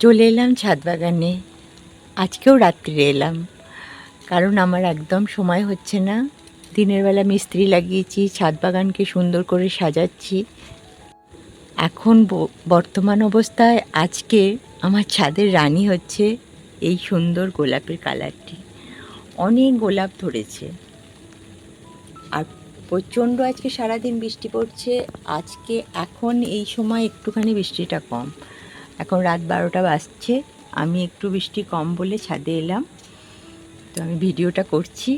চলে এলাম ছাদ বাগানে আজকেও রাত্রিরে এলাম। কারণ আমার একদম সময় হচ্ছে না। দিনের বেলা মিস্ত্রি লাগিয়েছি ছাদ বাগানকে সুন্দর করে সাজাচ্ছি। এখন বর্তমান অবস্থায় আজকে আমার ছাদের রানী হচ্ছে এই সুন্দর গোলাপের কালারটি। অনেক গোলাপ ধরেছে। আর প্রচণ্ড আজকে সারাদিন বৃষ্টি পড়ছে। আজকে এখন এই সময় একটুখানি বৃষ্টিটা কম। এখন রাত বারোটা বাজছে। আমি একটু বৃষ্টি কম বলে ছাদে এলাম। তো আমি ভিডিওটা করছি।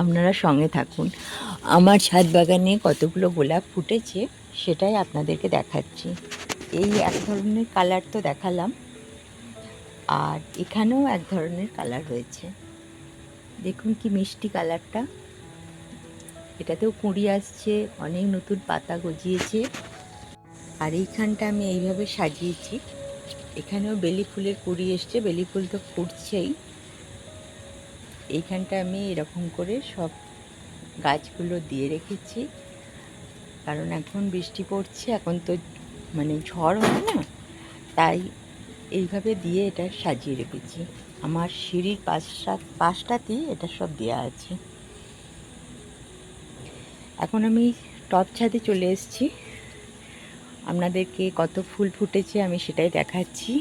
আপনারা সঙ্গে থাকুন। আমার ছাদ বাগানে কতগুলো গোলাপ ফুটেছে সেটাই আপনাদেরকে দেখাচ্ছি। এই এক ধরনের কালার তো দেখালাম। আর এখানেও এক ধরনের কালার হয়েছে দেখুন কি মিষ্টি কালারটা। এটাতেও কুঁড়ি আসছে, অনেক নতুন পাতা গজিয়েছে। আর এইখানটা আমি এইভাবে সাজিয়েছি। এখানেও বেলি ফুলের কুড়ি এসছে, বেলি ফুল তো ফুটছেই। এইখানটা আমি এরকম করে সব গাছগুলো দিয়ে রেখেছি। কারণ এখন বৃষ্টি পড়ছে, এখন তো মানে ঝড় হয় না, তাই এইভাবে দিয়ে এটা সাজিয়ে রেখেছি। আমার সিঁড়ির পাশটা, পাশটাতেই এটা সব দেওয়া আছে। এখন আমি টপ ছাদে চলে এসেছি। আপনাদেরকে কত ফুল ফুটেছে আমি সেটাই দেখাচ্ছি।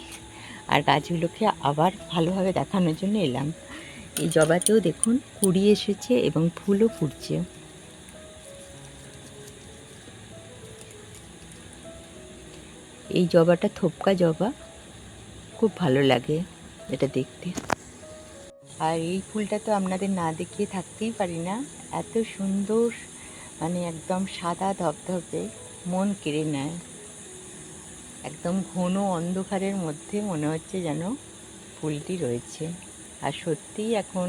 আর গাছগুলোকে আবার ভালোভাবে দেখানোর জন্য এলাম। এই জবাতেও দেখুন, কুড়ি এসেছে এবং ফুলও ফুটছে। এই জবাটা থোপকা জবা, খুব ভালো লাগে এটা দেখতে। আর এই ফুলটা তো আপনাদের না দেখিয়ে থাকতেই পারি না। এত সুন্দর মানে একদম সাদা ধবধবে মন কেড়ে নেয়। একদম ঘন অন্ধকারের মধ্যে মনে হচ্ছে যেন ফুলটি রয়েছে। আর সত্যিই এখন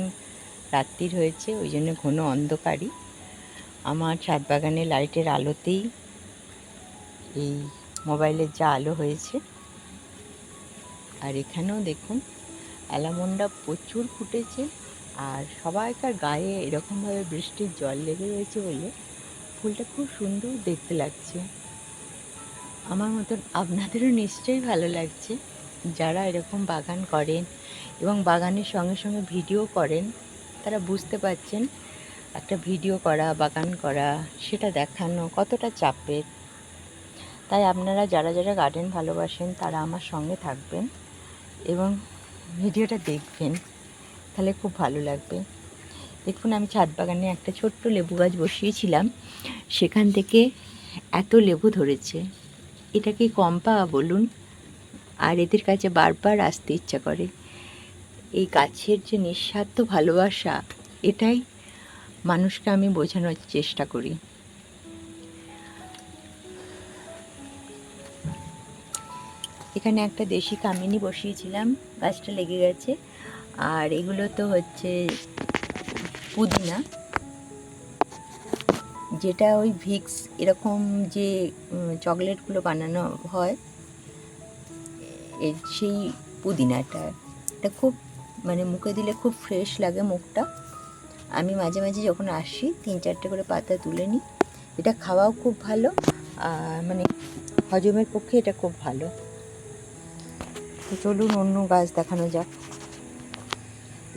রাত্রির হয়েছে, ওই জন্য ঘন অন্ধকারই। আমার ছাদ বাগানে লাইটের আলোতেই এই মোবাইলের যা আলো হয়েছে। আর এখানেও দেখুন, অ্যালামন্ডা প্রচুর ফুটেছে আর সবাইকার গায়ে এরকমভাবে বৃষ্টির জল লেগে রয়েছে বলে ফুলটা খুব সুন্দর দেখতে লাগছে। আমার মতন আপনাদেরও নিশ্চয়ই ভালো লাগছে। যারা এরকম বাগান করেন এবং বাগানের সঙ্গে সঙ্গে ভিডিও করেন, তারা বুঝতে পারছেন একটা ভিডিও করা, বাগান করা, সেটা দেখানো কতটা চাপের। তাই আপনারা যারা যারা গার্ডেন ভালোবাসেন, তারা আমার সঙ্গে থাকবেন এবং ভিডিওটা দেখবেন। তাহলে খুব ভালো লাগবে। দেখুন, আমি ছাদ বাগানে একটা ছোট্ট লেবু গাছ বসিয়েছিলাম। সেখান থেকে এত লেবু ধরেছে। এটা কি কম পাওয়া বলুন? আর এদের কাছে বারবার আসতে ইচ্ছা করে। এই গাছের যে নিঃস্বার্থ ভালোবাসা, এটাই মানুষকে আমি বোঝানোর চেষ্টা করি। এখানে একটা দেশি কামিনী বসিয়েছিলাম, গাছটা লেগে গেছে। আর এগুলো তো হচ্ছে পুদিনা। যেটা ওই ভিক্স এরকম যে চকলেটগুলো বানানো হয় সেই পুদিনাটা। এটা খুব মানে মুখে দিলে খুব ফ্রেশ লাগে মুখটা। আমি মাঝে মাঝে যখন আসি, তিন চারটে করে পাতা তুলে নিই। এটা খাওয়াও খুব ভালো মানে হজমের পক্ষে এটা খুব ভালো। তো চলুন অন্য গাছ দেখানো যাক।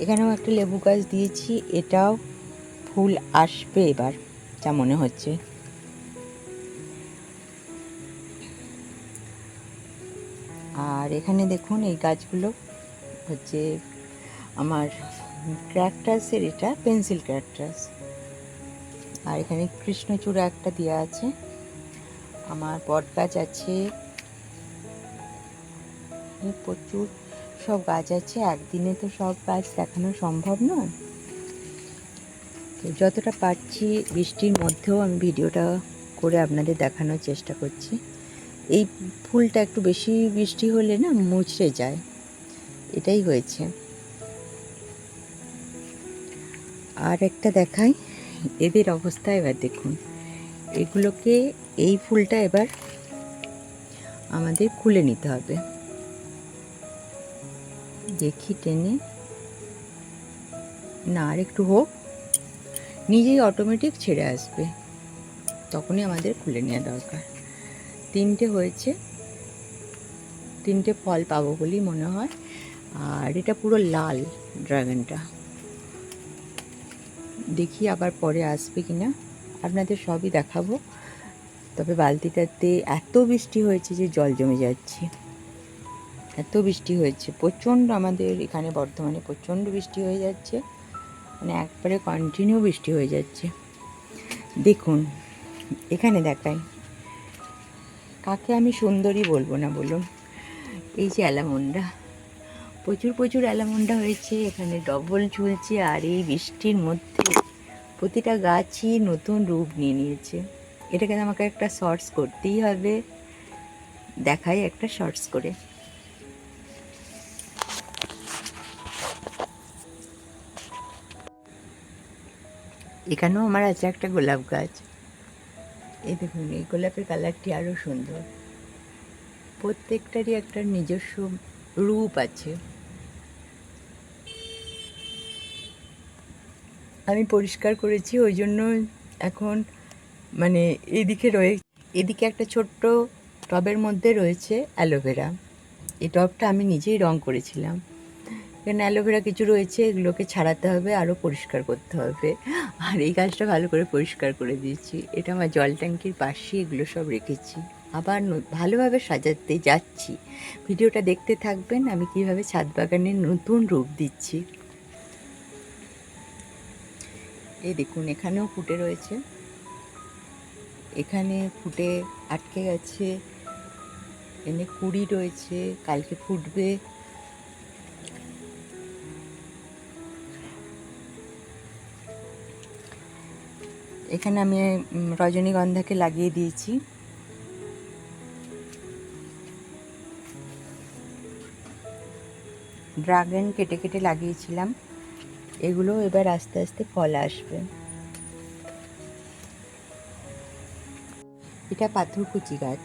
এখানেও একটা লেবু গাছ দিয়েছি, এটাও ফুল আসবে এবার। যা মনে হচ্ছে। আর এখানে দেখুন, এই গাছগুলো হচ্ছে আমার ক্র্যাকটাসের এটা পেন্সিল ক্র্যাকটাস আর এখানে কৃষ্ণচূড়া একটা দেওয়া আছে। আমার বট গাছ আছে। প্রচুর সব গাছ আছে। একদিনে তো সব গাছ দেখানো সম্ভব নয়। তো যতটা পারছি বৃষ্টির মধ্যেও আমি ভিডিওটা করে আপনাদের দেখানোর চেষ্টা করছি। এই ফুলটা একটু বেশি বৃষ্টি হলে না মুচড়ে যায়। এটাই হয়েছে। আর একটা দেখাই, এদের অবস্থা এবার দেখুন। এগুলোকে এই ফুলটা এবার আমাদের খুলে নিতে হবে। দেখি টেনে। না আর একটু হোক। নিজেই অটোমেটিক ছেড়ে আসবে। তখনই আমাদের খুলে নেওয়া দরকার। তিনটে হয়েছে। তিনটে ফল পাবো বলেই মনে হয়। আর এটা পুরো লাল ড্রাগনটা। দেখি আবার পরে আসবে কি না আপনাদের সবই দেখাবো। তবে বালতিটাতে এত বৃষ্টি হয়েছে যে জল জমে যাচ্ছে। এত বৃষ্টি হয়েছে। প্রচণ্ড আমাদের এখানে বর্ধমানে প্রচণ্ড বৃষ্টি হয়ে যাচ্ছে। মানে একবারে কন্টিনিউ বৃষ্টি হয়ে যাচ্ছে। দেখুন, এখানে দেখাই। কাকে আমি সুন্দরী বলব না বলুন? এই যে অ্যালামন্ডা। প্রচুর প্রচুর অ্যালামন্ডা হয়েছে। এখানে ডবল ঝুলছে আর এই বৃষ্টির মধ্যে প্রতিটা গাছই নতুন রূপ নিয়ে নিয়েছে। এটাকে আমাকে একটা শর্টস করতেই হবে। দেখাই একটা শর্টস করে। এখানেও আমার আছে একটা গোলাপ গাছ। এই দেখুন, এই গোলাপের কালারটি আরও সুন্দর। প্রত্যেকটারই একটা নিজস্ব রূপ আছে। আমি পরিষ্কার করেছি, ওই জন্য এখন মানে এদিকে রয়ে, এদিকে একটা ছোট্ট টবের মধ্যে রয়েছে অ্যালোভেরা। এই টবটা আমি নিজেই রং করেছিলাম। এখানে অ্যালোভেরা কিছু রয়েছে, এগুলোকে ছাড়াতে হবে আরও পরিষ্কার করতে হবে। আর এই গাছটা ভালো করে পরিষ্কার করে দিয়েছি। এটা আমার জল ট্যাঙ্কির পাশে, এগুলো সব রেখেছি। আবার ভালোভাবে সাজাতে যাচ্ছি। ভিডিওটা দেখতে থাকবেন, আমি কীভাবে ছাদ বাগানের নতুন রূপ দিচ্ছি। এই দেখুন, এখানেও ফুটে রয়েছে। এখানে ফুটে আটকে গেছে। এনে কুড়ি রয়েছে, কালকে ফুটবে। এখানে আমি রজনীগন্ধাকে লাগিয়ে দিয়েছি। ড্রাগন কেটে কেটে লাগিয়েছিলাম। এগুলো এবার আস্তে আস্তে ফল আসবে। এটা পাথরকুচি গাছ।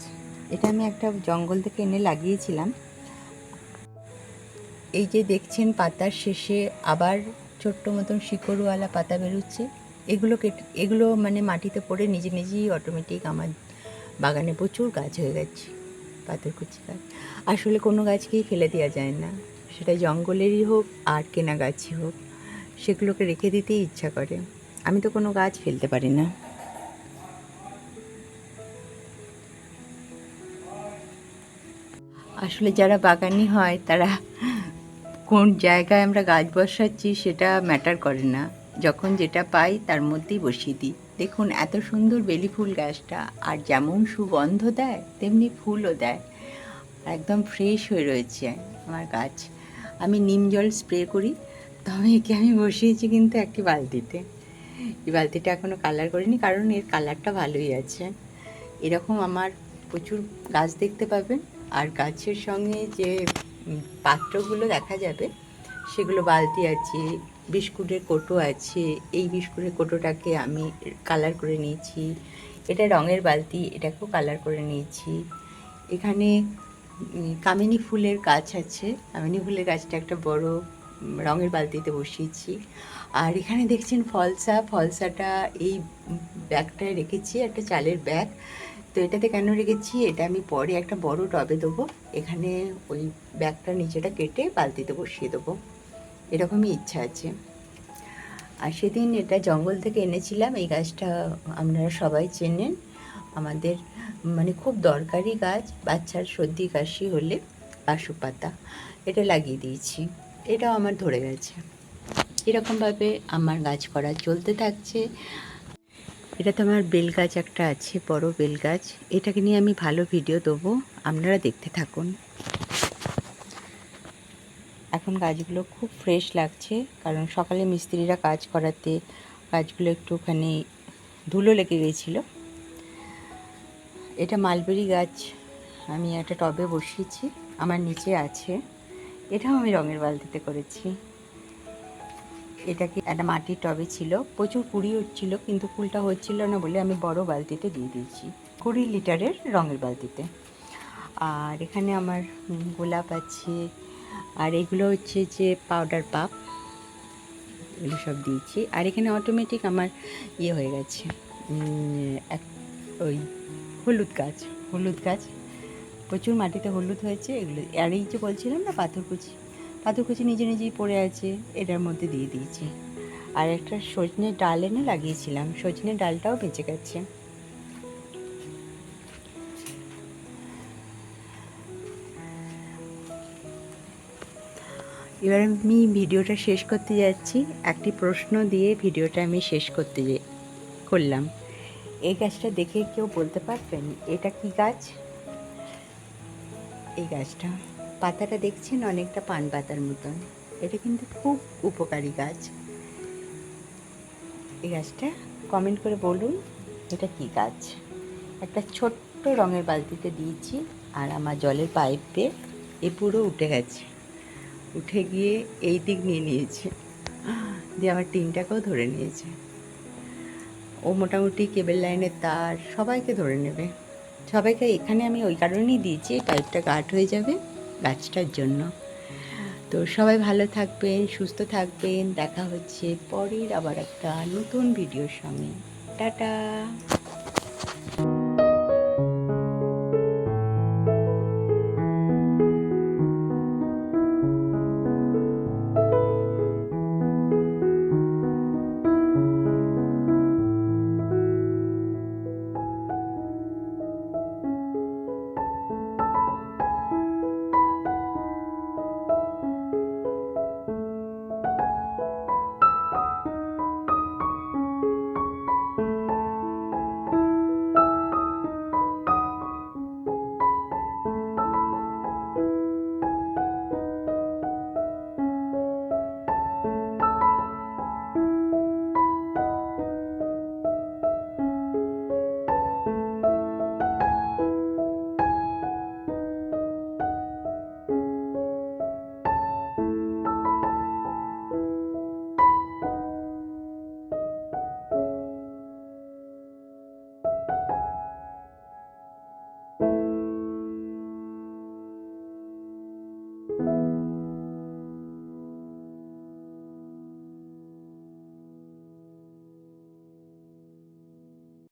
এটা আমি একটা জঙ্গল থেকে এনে লাগিয়েছিলাম। এই যে দেখছেন পাতার শেষে আবার ছোট্ট মতন শিকড়ওয়ালা পাতা বেরোচ্ছে। এগুলো এগুলো মানে মাটিতে পড়ে নিজে নিজেই অটোমেটিক আমার বাগানে প্রচুর গাছ হয়ে গেছে পাথরকুচি গাছ। আসলে কোনো গাছকেই ফেলে দেওয়া যায় না। সেটা জঙ্গলেরই হোক আর কেনা গাছই হোক, সেগুলোকে রেখে দিতেই ইচ্ছা করে। আমি তো কোনো গাছ ফেলতে পারি না। আসলে যারা বাগানি হয়, তারা কোন জায়গায় আমরা গাছ বসাচ্ছি সেটা ম্যাটার করে না। যখন যেটা পাই তার মধ্যেই বসিয়ে দিই। দেখুন, এত সুন্দর বেলি ফুল গাছটা, আর যেমন সুগন্ধ দেয়, তেমনি ফুলও দেয়। একদম ফ্রেশ হয়ে রয়েছে আমার গাছ। আমি নিম জল স্প্রে করি, তবে একে আমি বসিয়েছি কিন্তু একটি বালতিতে। এই বালতিটা এখনও কালার করিনি, কারণ এর কালারটা ভালোই আছে। এরকম আমার প্রচুর গাছ দেখতে পাবেন, আর গাছের সঙ্গে যে পাত্রগুলো দেখা যাবে, সেগুলো বালতি আছে বিস্কুটের কোটো আছে। এই বিস্কুটের কোটোটাকে আমি কালার করে নিয়েছি। এটা রঙের বালতি, এটাকেও কালার করে নিয়েছি। এখানে কামিনী ফুলের গাছ আছে। কামিনী ফুলের গাছটা একটা বড় রঙের বালতিতে বসিয়েছি। আর এখানে দেখছেন ফলসা। ফলসাটা এই ব্যাগটায় রেখেছি, একটা চালের ব্যাগ। তো এটাতে কেন রেখেছি? এটা আমি পরে একটা বড় টবে দেবো। এখানে ওই ব্যাগটার নিচেটা কেটে বালতিতে বসিয়ে দেবো। এরকমই ইচ্ছা আছে। আর সেদিন এটা জঙ্গল থেকে এনেছিলাম, এই গাছটা আপনারা সবাই চেনেন। আমাদের মানে খুব দরকারি গাছ, বাচ্চার সর্দি কাশি হলে বাসু পাতা, এটা লাগিয়ে দিয়েছি। এটাও আমার ধরে গেছে। এরকমভাবে আমার গাছ করা চলতে থাকছে। এটা তো আমার বেল গাছ একটা আছে, বড় বেল গাছ। এটাকে নিয়ে আমি ভালো ভিডিও দেবো, আপনারা দেখতে থাকুন। এখন গাছগুলো খুব ফ্রেশ লাগছে, কারণ সকালে মিস্ত্রিরা কাজ করাতে গাছগুলো একটুখানি ধুলো লেগে গিয়েছিল। এটা মালবেরি গাছ, আমি একটা টবে বসিয়েছি, আমার নিচে আছে। এটাও আমি রঙের বালতিতে করেছি। এটাকে একটা মাটির টবে ছিল, প্রচুর কুড়ি হচ্ছিল, কিন্তু ফুলটা হচ্ছিল না বলে আমি বড় বালতিতে দিয়ে দিয়েছি, কুড়ি লিটারের রঙের বালতিতে। আর এখানে আমার গোলাপ আছে আর এগুলো হচ্ছে যে পাউডার পাপ এগুলো সব দিয়েছি। আর এখানে অটোমেটিক আমার ইয়ে হয়ে গেছে এক, ওই হলুদ গাছ হলুদ গাছ। প্রচুর মাটিতে হলুদ হয়েছে, এগুলো, আর এই যে বলছিলাম না পাথরকুচি পাথরকুচি নিজে নিজেই পড়ে আছে, এটার মধ্যে দিয়ে দিয়েছি। আর একটা সজনে ডাল এনে লাগিয়েছিলাম, সজনে ডালটাও বেঁচে গেছে। এবার আমি ভিডিওটা শেষ করতে যাচ্ছি। একটি প্রশ্ন দিয়ে ভিডিওটা আমি শেষ করতে করলাম। এই গাছটা দেখে কেউ বলতে পারবেন, এটা কি গাছ? এই গাছটা। পাতাটা দেখছেন অনেকটা পান পাতার মতন। এটা কিন্তু খুব উপকারী গাছ। এই গাছটা কমেন্ট করে বলুন, এটা কি গাছ? একটা ছোট্ট রঙের বালতিতে দিয়েছি আর আমার জলের পাইপে এ পুরো উঠে গেছে। উঠে গিয়ে এই দিক নিয়ে নিয়েছে। দিয়ে আমার টিনটাকেও ধরে নিয়েছে। ও মোটামুটি কেবল লাইনের তার সবাইকে ধরে নেবে। সবাইকে এখানে আমি ওই কারণেই দিয়েছি পাইপটা গাঢ় হয়ে যাবে গাছটার জন্য। তো সবাই ভালো থাকবেন, সুস্থ থাকবেন, দেখা হচ্ছে পরের আবার একটা নতুন ভিডিওর সঙ্গে। টাটা!